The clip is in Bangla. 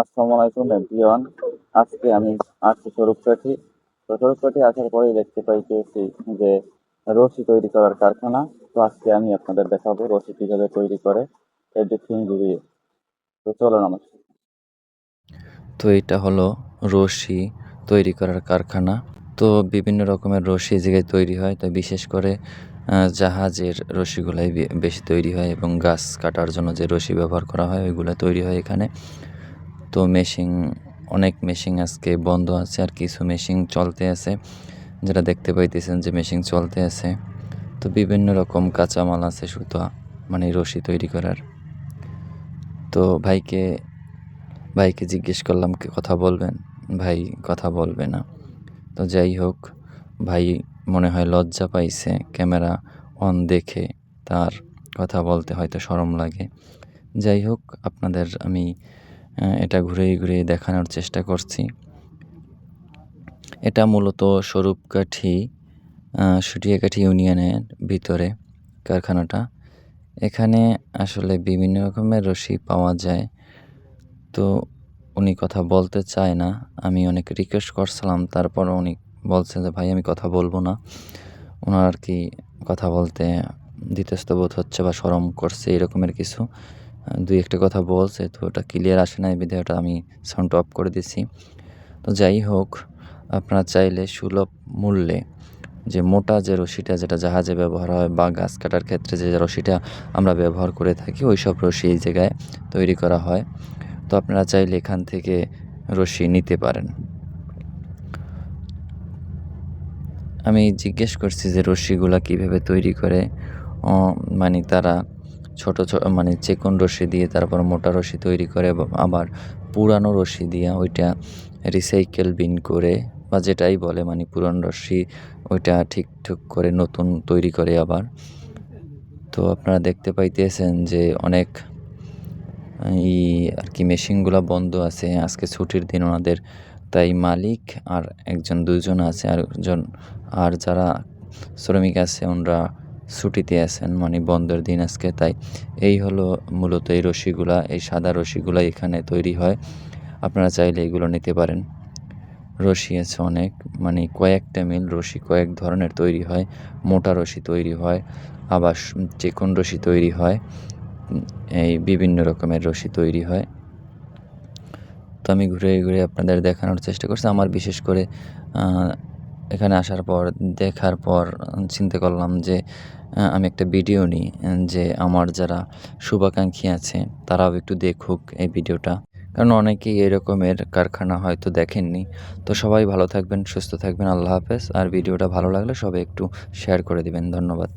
আসসালামু আলাইকুম এভরিওয়ান। আজকে আমি আসছি স্বরূপকাঠি। তো স্বরূপকাঠি আসার পরেই দেখতে পাইতেছি যে রশি তৈরি করার কারখানা। তো আজকে আমি আপনাদের দেখাবো রশি কীভাবে তৈরি করে। এভরিথিং জুড়িয়ে তো চলুন আমার তো এটা হলো রশি তৈরি করার কারখানা। তো বিভিন্ন রকমের রশি জায়গায় তৈরি হয়। তো বিশেষ করে জাহাজের রশিগুলাই বেশি তৈরি হয় এবং গাছ কাটার জন্য যে রশি ব্যবহার করা হয়, ওইগুলো তৈরি হয় এখানে। তো মেশিন অনেক মেশিন আজকে বন্ধ আছে আর কিছু মেশিন চলতে আছে। যেটা দেখতে পাইতেছেন যে মেশিন চলতে আছে। তো বিভিন্ন রকম কাঁচামাল আছে সুতা মানে রশি তৈরি করার। তো ভাইকে ভাইকে জিজ্ঞেস করলাম কথা বলবেন? ভাই, কথা বলবে না। তো যাই হোক, ভাই মনে হয় লজ্জা পাইছে, ক্যামেরা অন দেখে তার কথা বলতে হয়তো সরম লাগে। যাই হোক, আপনাদের আমি এটা ঘুরে ঘুরে দেখানোর চেষ্টা করছি। এটা মূলত স্বরূপকাঠি সুটিয়াকাঠি ইউনিয়নের ভিতরে কারখানাটা। এখানে আসলে বিভিন্ন রকমের রশি পাওয়া যায়। তো উনি কথা বলতে চায় না। আমি অনেক রিকোয়েস্ট করছিলাম তারপর উনি বলছেন যে, ভাই, আমি কথা বলব না। ওনার আর কি কথা বলতে দ্বিতস্ত বোধ হচ্ছে বা শরম করছে এরকমের কিছু। দুই একটা কথা বলছে, তো ওটা ক্লিয়ার আসে না এই ভিডিওটা আমি সাউন্ড অফ করে দিছি। তো যাই হোক, আপনারা চাইলে সুলভ মূল্যে যে মোটা যে রশিটা, যেটা জাহাজে ব্যবহার হয় বা গাছ কাটার ক্ষেত্রে যে রশিটা আমরা ব্যবহার করে থাকি, ওই সব রশি এই জায়গায় তৈরি করা হয়। তো আপনারা চাইলে এখান থেকে রশি নিতে পারেন। আমি জিজ্ঞেস করছি যে রশিগুলা কীভাবে তৈরি করে মানে তারা ছোট মানে চেকন রশি দিয়ে, তারপর মোটা রশি তৈরি করে আবার পুরানো রশি দিয়ে ওইটা রিসাইকেল বিন করে, বা যেটাই বলে মানে পুরানো রশি ওইটা ঠিকঠাক করে নতুন তৈরি করে আবার। তো আপনারা দেখতে পাইতেছেন যে অনেক, ই, আর কি মেশিনগুলো বন্ধ আছে, আজকে ছুটির দিন ওনাদের। তাই মালিক আর একজন দুজন আছে আর একজন আর যারা শ্রমিক আছে, ওনারা ছুটিতে আছেন মানে বন্ধের দিন আজকে, তাই এই হলো মূলত এই রশিগুলা, এই সাদা রশিগুলা এখানে তৈরি হয়। আপনারা চাইলে এগুলো নিতে পারেন। রশি আছে অনেক মানে কয়েকটা মিল রশি, কয়েক ধরনের তৈরি হয়। মোটা রশি তৈরি হয়, আবার চিকন রশি তৈরি হয়, এই বিভিন্ন রকমের রশি তৈরি হয়। তো আমি ঘুরে ঘুরে আপনাদের দেখানোর চেষ্টা করছি। আমার বিশেষ করে এখানে আসার পর, দেখার পর, চিন্তা করলাম যে আমি একটা ভিডিও নিই, যে আমার যারা শুভাকাঙ্ক্ষী আছে, তারাও একটু দেখুক এই ভিডিওটা। কারণ অনেকেই এরকমের কারখানা হয়তো দেখেননি। তো সবাই ভালো থাকবেন, সুস্থ থাকবেন, আল্লাহ হাফেজ। আর ভিডিওটা ভালো লাগলে সবাই একটু শেয়ার করে দিবেন। ধন্যবাদ।